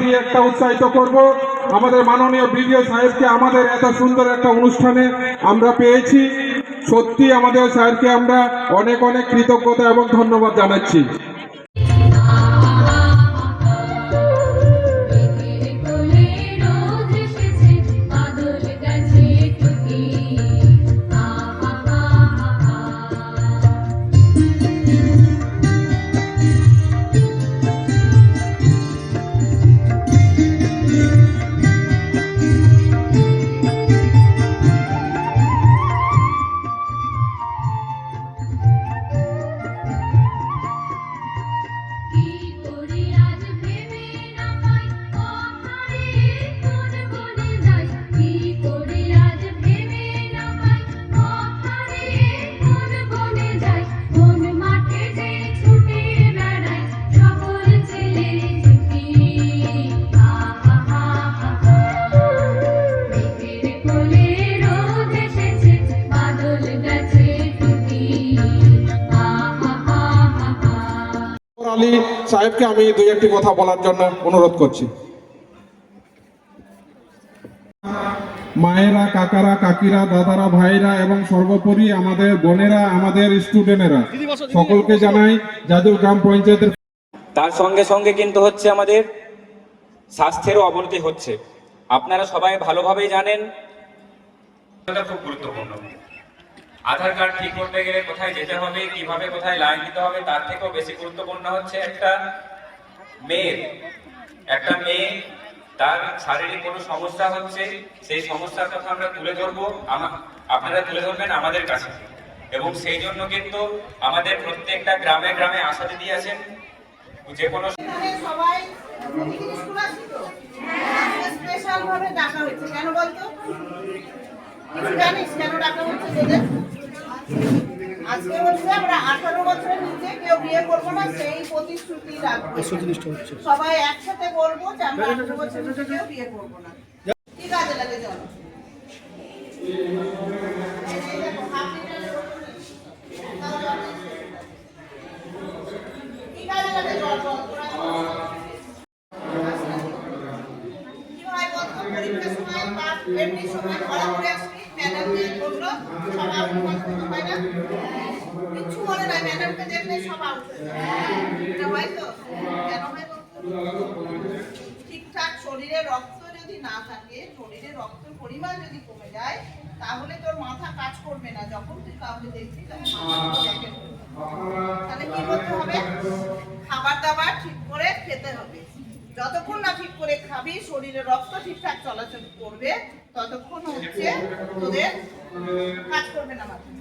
দিয়ে একটা উৎসাহিত আমাদের মাননীয় সাহেবকে আমাদের এত সুন্দর একটা অনুষ্ঠানে আমরা পেয়েছি। সত্যি আমাদের সাহেবকে আমরা অনেক অনেক কৃতজ্ঞতা এবং ধন্যবাদ জানাচ্ছি। আলী সাহেবকে আমি দুই একটি কথা বলার জন্য অনুরোধ করছি। মায়েরা কাকারা কাকিরা দাদারা ভাইরা এবং সর্বোপরি আমাদের বোনেরা আমাদের স্টুডেন্টেরা সকলকে জানাই যাদব গ্রাম পঞ্চায়েতের তার সঙ্গে সঙ্গে কিন্তু হচ্ছে আমাদের স্বাস্থ্যেরও অবনতি হচ্ছে। আপনারা সবাই ভালোভাবেই জানেন। খুব গুরুত্বপূর্ণ। আধার কার্ড ঠিক করতে গেলে কোথায় যেতে হবে, কীভাবে কোথায় লাইন দিতে হবে, তার থেকেও বেশি গুরুত্বপূর্ণ হচ্ছে একটা মেয়ের, একটা মেয়ে, তার শারীরিক কোনো সমস্যা হচ্ছে, সেই সমস্যার কথা আমরা তুলে ধরবো আপনারা তুলে ধরবেন আমাদের কাছে। এবং সেই জন্য কিন্তু আমাদের প্রত্যেকটা গ্রামে গ্রামে আশা দিদি আছেন, যে কোনো তো? স্পেশাল ভাবে ডাকা হয়েছে। কেন বলতো? জানিস কেন ডাকা হচ্ছে তোদের? আজকে হচ্ছে আমরা আঠারো বছরের নিচে কেউ বিয়ে করব না সেই প্রতিশ্রুতি রাখব। সবাই একসাথে বলব যে আমরা আঠারো বছরের নিচে কেউ বিয়ে করব না। কি কাজে লাগে চলো হয় এমনি সময় ধরা পড়ে আসলি ম্যাডামকে বলল সব আউট পছন্দ হয় না তো কেন ঠিকঠাক শরীরে রক্ত যদি না থাকে শরীরে রক্তের পরিমাণ যদি কমে যায় তাহলে তোর মাথা কাজ করবে না যখন তুই কাউকে দেখবি। তাহলে কি করতে হবে খাবার দাবার ঠিক করে খেতে হবে যতক্ষণ না ঠিক করে খাবি, শরীরে রক্ত ঠিকঠাক চলাচল করবে ততক্ষণ হচ্ছে তোদের কাজ করবে না মাথা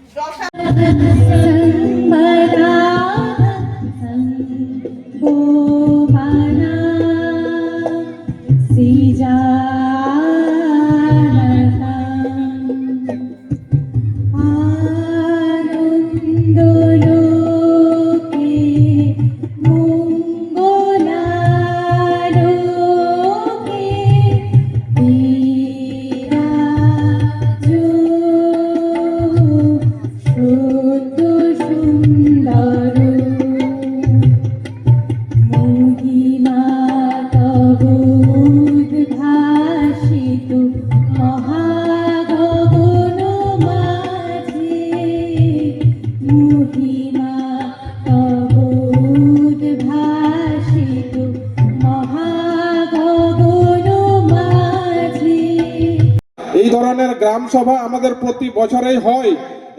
ধরনের গ্রাম সভা আমাদের প্রতি বছরেই হয়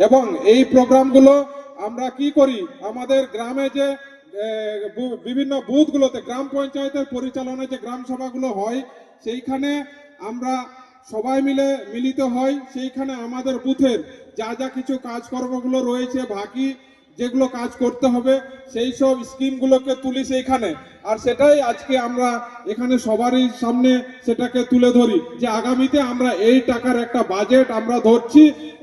এবং এই প্রোগ্রামগুলো আমরা কি করি? আমাদের গ্রামে যে বিভিন্ন বুথগুলোতে, গ্রাম পঞ্চায়েতের পরিচালনায় যে গ্রাম সভাগুলো হয়, সেইখানে আমরা সবাই মিলে মিলিত হই। সেইখানে আমাদের বুথের যা যা কিছু কাজকর্মগুলো রয়েছে, বাকি যেগুলো কাজ করতে হবে, সেই সব স্কিমগুলোকে তুলি সেইখানে। আর সেটাই আজকে আমরা এখানে সবারই সামনে সেটাকে তুলে ধরি যে আগামীতে আমরা এই টাকার একটা বাজেট আমরা ধরছি,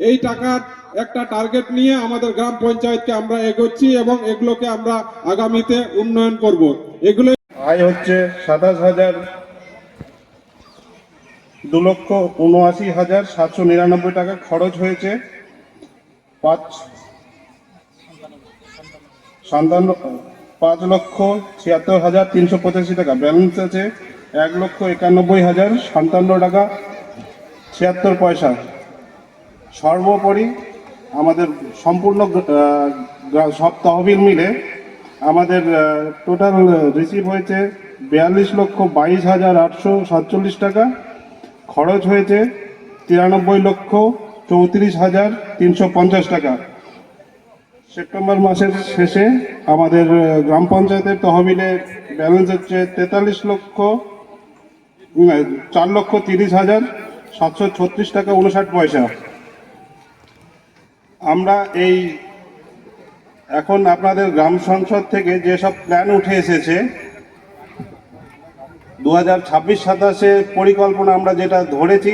এই টাকার একটা টার্গেট নিয়ে আমাদের গ্রাম পঞ্চায়েতকে আমরা এগোচ্ছি এবং এগুলোকে আমরা আগামীতে উন্নয়ন করব। এগুলো আয় হচ্ছে সাতাশ হাজার দু লক্ষ উনআশি হাজার সাতশো নিরানব্বই টাকা খরচ হয়েছে। পাঁচ সাতান্ন পাঁচ লক্ষ ছিয়াত্তর হাজার তিনশো পঁচাশি টাকা। ব্যালেন্স আছে এক লক্ষ একানব্বই হাজার সাতান্ন টাকা, ছিয়াত্তর পয়সা। সর্বোপরি আমাদের সম্পূর্ণ সব তহবিল মিলে আমাদের টোটাল রিসিভ হয়েছে বিয়াল্লিশ লক্ষ বাইশ হাজার আটশো সাতচল্লিশ টাকা। খরচ হয়েছে তিরানব্বই লক্ষ চৌত্রিশ হাজার তিনশো পঞ্চাশ টাকা। সেপ্টেম্বর মাসের শেষে আমাদের গ্রাম পঞ্চায়েতের তহবিলে ব্যালেন্স হচ্ছে তেতাল্লিশ লক্ষ চার লক্ষ তিরিশ হাজার সাতশো ছত্রিশ টাকা উনষাট পয়সা। আমরা এই, এখন আপনাদের গ্রাম সংসদ থেকে যেসব প্ল্যান উঠে এসেছে দু হাজার ছাব্বিশ সাতাশে পরিকল্পনা আমরা যেটা ধরেছি,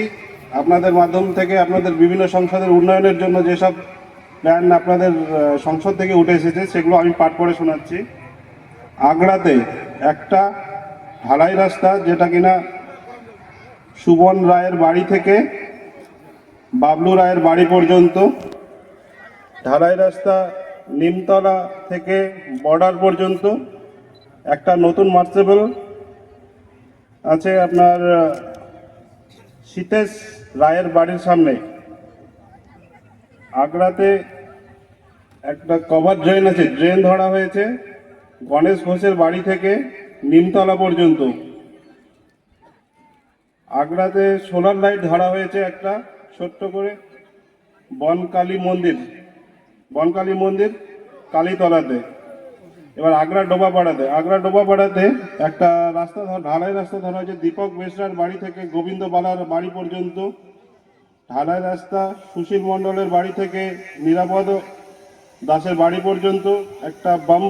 আপনাদের মাধ্যম থেকে আপনাদের বিভিন্ন সংসদের উন্নয়নের জন্য যেসব প্ল্যান আপনাদের সংসদ থেকে উঠে এসেছে, সেগুলো আমি পাঠ করে শোনাচ্ছি। আগ্রাতে একটা ঢালাই রাস্তা, যেটা কিনা সুবন রায়ের বাড়ি থেকে বাবলু রায়ের বাড়ি পর্যন্ত। ঢালাই রাস্তা নিমতলা থেকে বর্ডার পর্যন্ত। একটা নতুন মার্চেবল আছে আপনার সীতেশ রায়ের বাড়ির সামনে। আগ্রাতে একটা কভার ড্রেন আছে ড্রেন ধরা হয়েছে গণেশ ঘোষের বাড়ি থেকে নিমতলা পর্যন্ত। আগ্রাতে সোলার লাইট ধরা হয়েছে একটা, ছোট্ট করে। বনকালী মন্দির বনকালী মন্দির কালীতলাতে। এবার আগ্রা ডোবাপাড়াতে আগ্রা ডোবাপাড়াতে একটা রাস্তা ঢালাই রাস্তা ধরা হয়েছে, দীপক বেসরার বাড়ি থেকে গোবিন্দ বালার বাড়ি পর্যন্ত। ঢালাই রাস্তা সুশীল মণ্ডলের বাড়ি থেকে নিরাপদ দাসের বাড়ি পর্যন্ত একটা বাম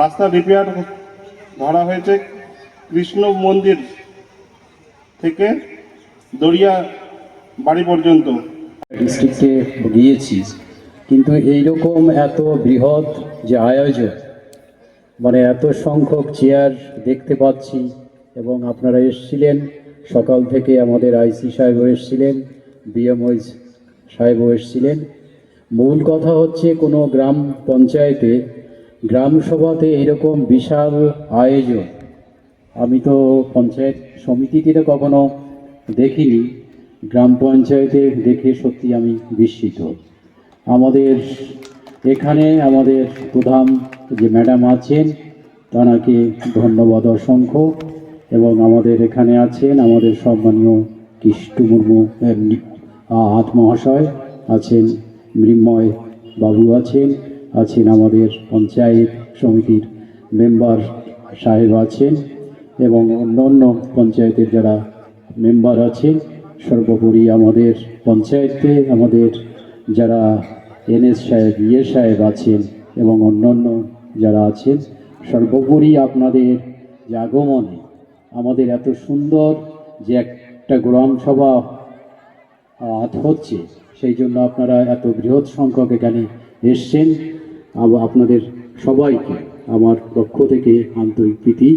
রাস্তা রিপেয়ার ধরা হয়েছে। কৃষ্ণ মন্দির থেকে দরিয়া বাড়ি পর্যন্ত। ডিস্ট্রিক্টে গিয়েছি, কিন্তু এইরকম এত বৃহৎ যে আয়োজন মানে এত সংখ্যক চেয়ার দেখতে পাচ্ছি এবং আপনারা এসছিলেন, সকাল থেকে আমাদের আইসি সাহেবও এসছিলেন বিএমওইজ সাহেবও এসছিলেন। মূল কথা হচ্ছে কোনো গ্রাম পঞ্চায়েতে, গ্রাম সভাতে এরকম বিশাল আয়োজন। আমি তো পঞ্চায়েত সমিতিতে কখনো দেখিনি, গ্রাম পঞ্চায়েতে দেখে সত্যি আমি বিস্মিত। আমাদের এখানে আমাদের প্রধান যে ম্যাডাম আছেন, তাঁকে ধন্যবাদ অসংখ্য, এবং আমাদের এখানে আছেন আমাদের সম্মানীয় কৃষ্ণ মুর্মু এর নি- আ- হাত মহাশয় আছেন মৃন্ময় বাবু আছেন আছেন আমাদের পঞ্চায়েত সমিতির মেম্বার সাহেব আছেন এবং অন্যান্য পঞ্চায়েতের যারা মেম্বার আছেন, সর্বোপরি আমাদের পঞ্চায়েতে আমাদের যারা এনএস সাহেব ইয়ে সাহেব আছেন এবং অন্যান্য যারা আছেন, সর্বোপরি আপনাদের যে আগমনে আমাদের এত সুন্দর যে একটা গ্রাম সভা হচ্ছে সেই জন্য আপনারা এত বৃহৎ সংখ্যক এখানে এসছেন। আপনাদের সবাইকে আমার পক্ষ থেকে আন্তরিক প্রীতি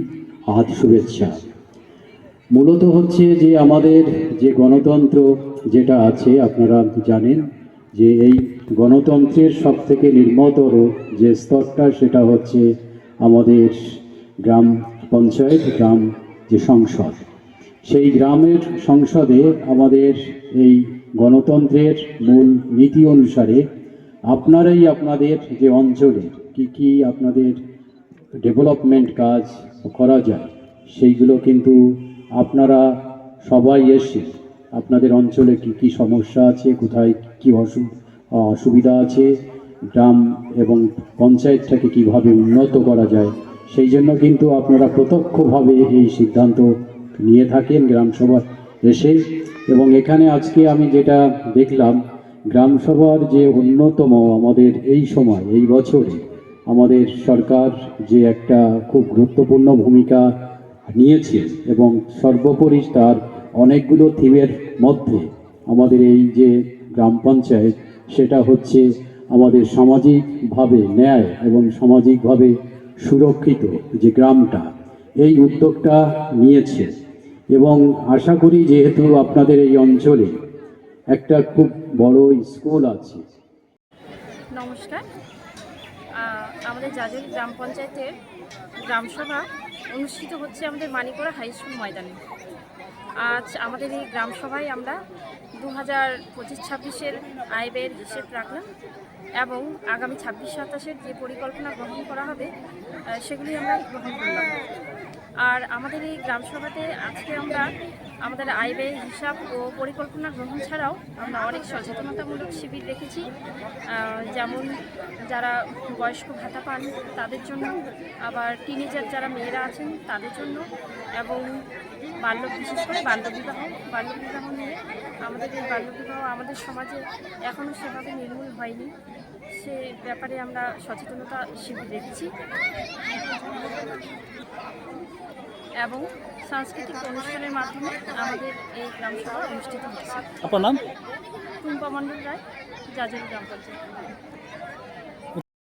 হাত শুভেচ্ছা। মূলত হচ্ছে যে আমাদের যে গণতন্ত্র যেটা আছে, আপনারা জানেন যে এই গণতন্ত্রের সব থেকে নির্মতর যে স্তরটা, সেটা হচ্ছে আমাদের গ্রাম পঞ্চায়েত, গ্রাম যে সংসদ। সেই গ্রামের সংসদে আমাদের এই গণতন্ত্রের মূল নীতি অনুসারে আপনারাই আপনাদের যে অঞ্চলে কি কি আপনাদের ডেভেলপমেন্ট কাজ করা যায়, সেইগুলো কিন্তু আপনারা সবাই এসে আপনাদের অঞ্চলে কি কি সমস্যা আছে, কোথায় কি অসু অসুবিধা আছে, গ্রাম এবং পঞ্চায়েতটাকে কীভাবে উন্নত করা যায়, সেই জন্য কিন্তু আপনারা প্রত্যক্ষভাবে এই সিদ্ধান্ত নিয়ে থাকেন গ্রামসভা এসে এবং এখানে আজকে আমি যেটা দেখলাম, গ্রামসভার যে অন্যতম আমাদের এই সময়, এই বছরে আমাদের সরকার যে একটা খুব গুরুত্বপূর্ণ ভূমিকা নিয়েছে এবং সর্বোপরি তার অনেকগুলো থিমের মধ্যে আমাদের এই যে গ্রাম পঞ্চায়েত, সেটা হচ্ছে আমাদের সামাজিকভাবে ন্যায় এবং সামাজিকভাবে সুরক্ষিত যে গ্রামটা, এই উদ্যোগটা নিয়েছে। এবং আশা করি যেহেতু আপনাদের এই অঞ্চলে একটা খুব বড় স্কুল আছে। নমস্কার। আমাদের জাজুরি গ্রাম পঞ্চায়েতের গ্রামসভা অনুষ্ঠিত হচ্ছে আমাদের মানিকোড়া হাই স্কুল ময়দানে। আজ আমাদের এই গ্রামসভায় আমরা দু হাজার পঁচিশ ছাব্বিশের আয় ব্যয়ের হিসেব রাখলাম। এবং আগামী ছাব্বিশ সাতাশের যে পরিকল্পনা গ্রহণ করা হবে সেগুলি আমরা গ্রহণ করলাম। আর আমাদের এই গ্রামসভাতে আজকে আমরা আমাদের আয় ব্যয়ের হিসাব ও পরিকল্পনা গ্রহণ ছাড়াও আমরা অনেক সচেতনতামূলক শিবির রেখেছি যেমন যারা বয়স্ক ভাতা পান, তাদের জন্য। আবার টিনেজার যারা মেয়েরা আছেন, তাদের জন্য। এবং বাল্য, বিশেষ করে বাল্যবিবাহ বাল্যবিবাহ নিয়ে আমাদের এই বাল্যবিবাহ আমাদের সমাজে এখনও সেভাবে নির্মূল হয়নি। সে ব্যাপারে আমরা সচেতনতা শিবির রেখেছি এবং সাংস্কৃতিক অনুষ্ঠানের মাধ্যমে আমাদের এই গ্রাম সভা অনুষ্ঠিত হচ্ছে। আপনার নাম? টুম্পা মণ্ডল রায় জাজুরি গ্রাম পঞ্চায়েত।